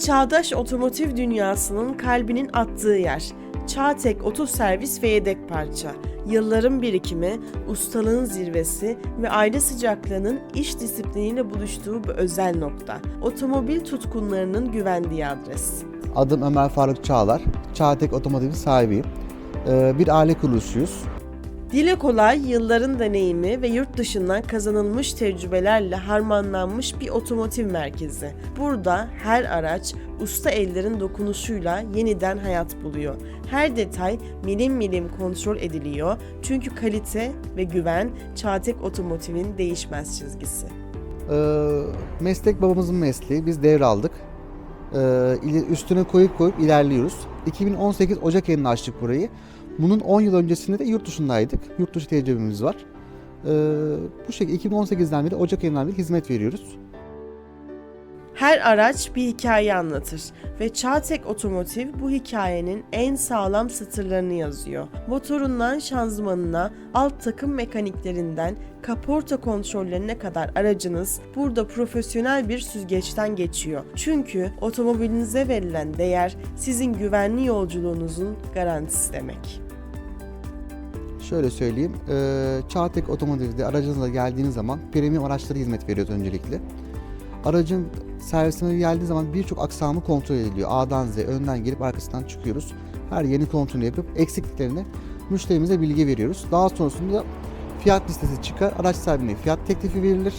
çağdaş otomotiv dünyasının kalbinin attığı yer. Çağtek Oto Servis ve Yedek Parça. Yılların birikimi, ustalığın zirvesi ve aile sıcaklığının iş disipliniyle buluştuğu bir özel nokta. Otomobil tutkunlarının güvendiği adres. Adım Ömer Faruk Çağlar. Çağtek Otomotiv sahibiyim. Ee, Bir aile kuruluşuyuz. Dile kolay, yılların deneyimi ve yurt dışından kazanılmış tecrübelerle harmanlanmış bir otomotiv merkezi. Burada her araç usta ellerin dokunuşuyla yeniden hayat buluyor. Her detay milim milim kontrol ediliyor çünkü kalite ve güven Çağtek Otomotiv'in değişmez çizgisi. Ee, Meslek babamızın mesleği. Biz devraldık. Ee, Üstüne koyup koyup ilerliyoruz. 2018 Ocak ayında açtık burayı. Bunun 10 yıl öncesinde de yurt dışındaydık. Yurt dışı tecrübemiz var. Ee, Bu şekilde 2018'den beri Ocak ayından beri hizmet veriyoruz. Her araç bir hikaye anlatır ve Çağtek Otomotiv bu hikayenin en sağlam satırlarını yazıyor. Motorundan şanzımanına, alt takım mekaniklerinden, kaporta kontrollerine kadar aracınız burada profesyonel bir süzgeçten geçiyor. Çünkü otomobilinize verilen değer sizin güvenli yolculuğunuzun garantisi demek. Şöyle söyleyeyim. Ee, Çağtek Otomotiv'de aracınızla geldiğiniz zaman premium araçlara hizmet veriyoruz öncelikle. Aracın servisine geldiği zaman birçok aksamı kontrol ediliyor. A'dan Z, önden gelip arkasından çıkıyoruz. Her yeni kontrolünü yapıp eksikliklerini müşterimize bilgi veriyoruz. Daha sonrasında fiyat listesi çıkar. Araç sahibine fiyat teklifi verilir.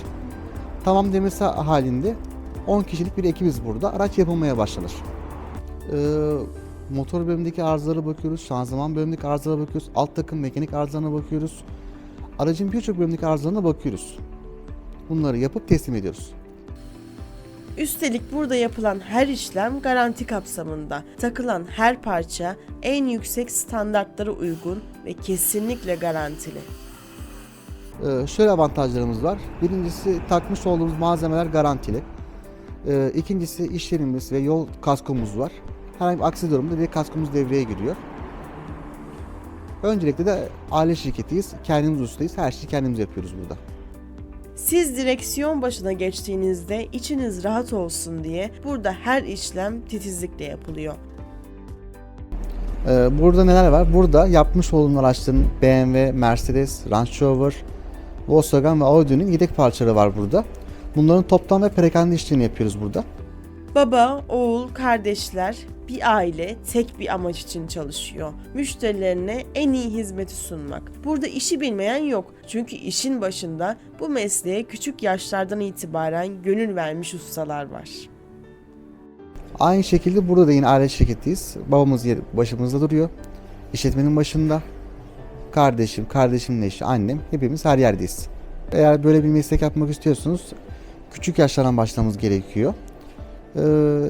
Tamam demesi halinde 10 kişilik bir ekibiz burada. Araç yapılmaya başlanır. Ee, motor bölümündeki arızalara bakıyoruz, şanzıman bölümündeki arızalara bakıyoruz, alt takım mekanik arızalarına bakıyoruz. Aracın birçok bölümündeki arızalarına bakıyoruz. Bunları yapıp teslim ediyoruz. Üstelik burada yapılan her işlem garanti kapsamında. Takılan her parça en yüksek standartlara uygun ve kesinlikle garantili. Ee, şöyle avantajlarımız var. Birincisi takmış olduğumuz malzemeler garantili. Ee, ikincisi işlerimiz ve yol kaskomuz var. Herhangi bir aksi durumda direkt kaskomuz devreye giriyor. Öncelikle de aile şirketiyiz. Kendimiz ustayız. Her şeyi kendimiz yapıyoruz burada. Siz direksiyon başına geçtiğinizde içiniz rahat olsun diye burada her işlem titizlikle yapılıyor. Ee, burada neler var? Burada yapmış olduğum araçların BMW, Mercedes, Range Rover, Volkswagen ve Audi'nin yedek parçaları var burada. Bunların toptan ve perakende işlerini yapıyoruz burada. Baba, oğul, kardeşler bir aile tek bir amaç için çalışıyor. Müşterilerine en iyi hizmeti sunmak. Burada işi bilmeyen yok. Çünkü işin başında bu mesleğe küçük yaşlardan itibaren gönül vermiş ustalar var. Aynı şekilde burada da yine aile şirketiyiz. Babamız yer başımızda duruyor. İşletmenin başında. Kardeşim, kardeşimin eşi, annem hepimiz her yerdeyiz. Eğer böyle bir meslek yapmak istiyorsanız küçük yaşlardan başlamamız gerekiyor. Ee,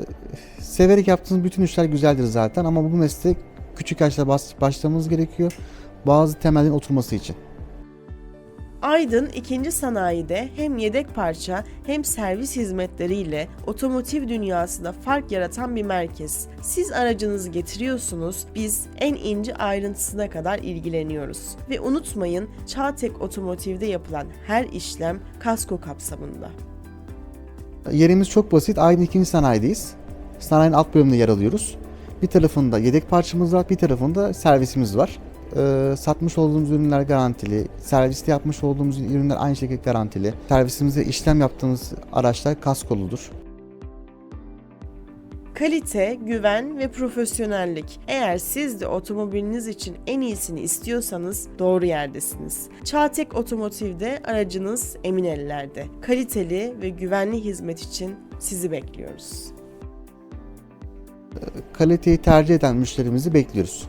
severek yaptığınız bütün işler güzeldir zaten ama bu meslek küçük yaşta başlamamız gerekiyor. Bazı temellerin oturması için. Aydın ikinci sanayide hem yedek parça hem servis hizmetleriyle otomotiv dünyasında fark yaratan bir merkez. Siz aracınızı getiriyorsunuz, biz en ince ayrıntısına kadar ilgileniyoruz. Ve unutmayın Çağtek Otomotiv'de yapılan her işlem kasko kapsamında. Yerimiz çok basit. Aynı ikinci sanayideyiz. Sanayinin alt bölümünde yer alıyoruz. Bir tarafında yedek parçamız var, bir tarafında servisimiz var. Ee, satmış olduğumuz ürünler garantili. Serviste yapmış olduğumuz ürünler aynı şekilde garantili. Servisimizde işlem yaptığımız araçlar kaskoludur. Kalite, güven ve profesyonellik. Eğer siz de otomobiliniz için en iyisini istiyorsanız doğru yerdesiniz. Çağtek Otomotiv'de aracınız emin ellerde. Kaliteli ve güvenli hizmet için sizi bekliyoruz. Kaliteyi tercih eden müşterimizi bekliyoruz.